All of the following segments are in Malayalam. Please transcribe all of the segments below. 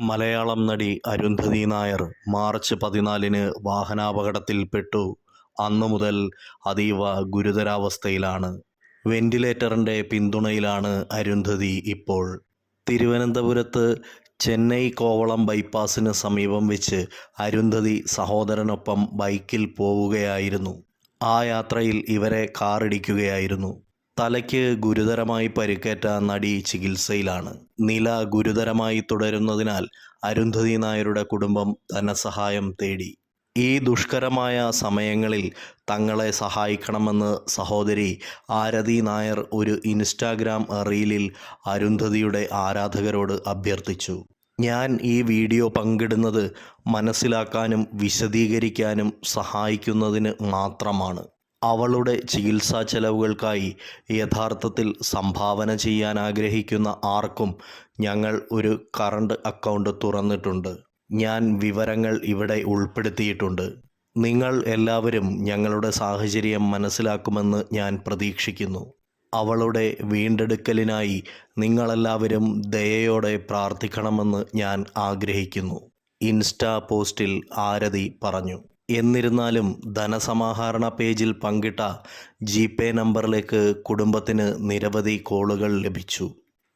മലയാളം നടി അരുന്ധതി നായർ മാർച്ച് പതിനാലിന് വാഹനാപകടത്തിൽപ്പെട്ടു അന്നു മുതൽ അതീവ ഗുരുതരാവസ്ഥയിലാണ്. വെന്റിലേറ്ററിന്റെ പിന്തുണയിലാണ് അരുന്ധതി ഇപ്പോൾ. തിരുവനന്തപുരത്ത് ചെന്നൈ കോവളം ബൈപ്പാസിന് സമീപം വെച്ച് അരുന്ധതി സഹോദരനൊപ്പം ബൈക്കിൽ പോവുകയായിരുന്നു. ആ യാത്രയിൽ ഇവരെ കാറിടിക്കുകയായിരുന്നു. തലയ്ക്ക് ഗുരുതരമായി പരിക്കേറ്റ നടി ചികിത്സയിലാണ്. നില ഗുരുതരമായി തുടരുന്നതിനാൽ അരുന്ധതി നായരുടെ കുടുംബം ധനസഹായം തേടി. ഈ ദുഷ്കരമായ സമയങ്ങളിൽ തങ്ങളെ സഹായിക്കണമെന്ന് സഹോദരി ആരതി നായർ ഒരു ഇൻസ്റ്റാഗ്രാം റീലിൽ അരുന്ധതിയുടെ ആരാധകരോട് അഭ്യർത്ഥിച്ചു. ഞാൻ ഈ വീഡിയോ പങ്കിടുന്നത് മനസ്സിലാക്കാനും വിശദീകരിക്കാനും സഹായിക്കുന്നതിന് മാത്രമാണ്. അവളുടെ ചികിത്സാ ചെലവുകൾക്കായി യഥാർത്ഥത്തിൽ സംഭാവന ചെയ്യാൻ ആഗ്രഹിക്കുന്ന ആർക്കും ഞങ്ങൾ ഒരു കറണ്ട് അക്കൗണ്ട് തുറന്നിട്ടുണ്ട്. ഞാൻ വിവരങ്ങൾ ഇവിടെ ഉൾപ്പെടുത്തിയിട്ടുണ്ട്. നിങ്ങൾ എല്ലാവരും ഞങ്ങളുടെ സാഹചര്യം മനസ്സിലാക്കുമെന്ന് ഞാൻ പ്രതീക്ഷിക്കുന്നു. അവളുടെ വീണ്ടെടുക്കലിനായി നിങ്ങളെല്ലാവരും ദയയോടെ പ്രാർത്ഥിക്കണമെന്ന് ഞാൻ ആഗ്രഹിക്കുന്നു. ഇൻസ്റ്റാ പോസ്റ്റിൽ ആരതി പറഞ്ഞു. എന്നിരുന്നാലും ധനസമാഹരണ പേജിൽ പങ്കിട്ട ജി പേ നമ്പറിലേക്ക് കുടുംബത്തിന് നിരവധി കോളുകൾ ലഭിച്ചു.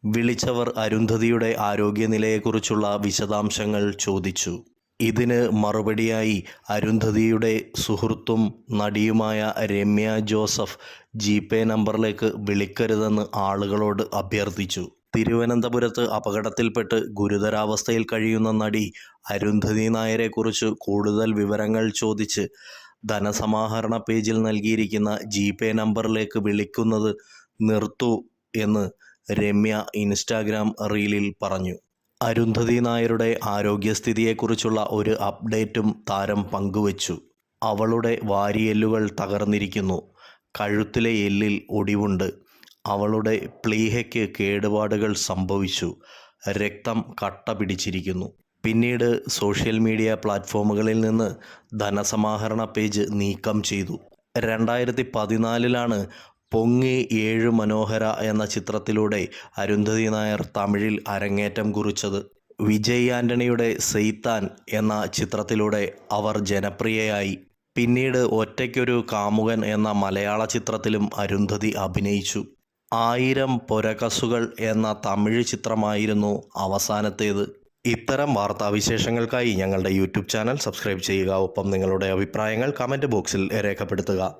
വിളിച്ചവർ അരുന്ധതിയുടെ ആരോഗ്യനിലയെക്കുറിച്ചുള്ള വിശദാംശങ്ങൾ ചോദിച്ചു. ഇതിന് മറുപടിയായി അരുന്ധതിയുടെ സുഹൃത്തും നടിയുമായ രമ്യ ജോസഫ് ജി പേ നമ്പറിലേക്ക് വിളിക്കരുതെന്ന് ആളുകളോട് അഭ്യർത്ഥിച്ചു. തിരുവനന്തപുരത്ത് അപകടത്തിൽപ്പെട്ട് ഗുരുതരാവസ്ഥയിൽ കഴിയുന്ന നടി അരുന്ധതി നായരെക്കുറിച്ച് കൂടുതൽ വിവരങ്ങൾ ചോദിച്ച് ധനസമാഹരണ പേജിൽ നൽകിയിരിക്കുന്ന ജി പേ നമ്പറിലേക്ക് വിളിക്കുന്നത് നിർത്തു എന്ന് രമ്യ ഇൻസ്റ്റാഗ്രാം റീലിൽ പറഞ്ഞു. അരുന്ധതി നായരുടെ ആരോഗ്യസ്ഥിതിയെക്കുറിച്ചുള്ള ഒരു അപ്ഡേറ്റും താരം പങ്കുവച്ചു. അവളുടെ വാരിയെല്ലുകൾ തകർന്നിരിക്കുന്നു. കഴുത്തിലെ എല്ലിൽ ഒടിവുണ്ട്. അവളുടെ പ്ലീഹയ്ക്ക് കേടുപാടുകൾ സംഭവിച്ചു. രക്തം കട്ട പിടിച്ചിരിക്കുന്നു. പിന്നീട് സോഷ്യൽ മീഡിയ പ്ലാറ്റ്ഫോമുകളിൽ നിന്ന് ധനസമാഹരണ പേജ് നീക്കം ചെയ്തു. രണ്ടായിരത്തി പതിനാലിലാണ് പൊങ്ങി ഏഴ് മനോഹര എന്ന ചിത്രത്തിലൂടെ അരുന്ധതി നായർ തമിഴിൽ അരങ്ങേറ്റം കുറിച്ചത്. വിജയ് ആന്റണിയുടെ സെയ്ത്താൻ എന്ന ചിത്രത്തിലൂടെ അവർ ജനപ്രിയയായി. പിന്നീട് ഒറ്റയ്ക്കൊരു കാമുകൻ എന്ന മലയാള ചിത്രത്തിലും അരുന്ധതി അഭിനയിച്ചു. ആയിരം പൊരകസുകൾ എന്ന തമിഴ് ചിത്രമായിരുന്നു അവസാനത്തേത്. ഇത്തരം വാർത്താവിശേഷങ്ങൾക്കായി ഞങ്ങളുടെ യൂട്യൂബ് ചാനൽ സബ്സ്ക്രൈബ് ചെയ്യുക. ഒപ്പം നിങ്ങളുടെ അഭിപ്രായങ്ങൾ കമന്റ് ബോക്സിൽ രേഖപ്പെടുത്തുക.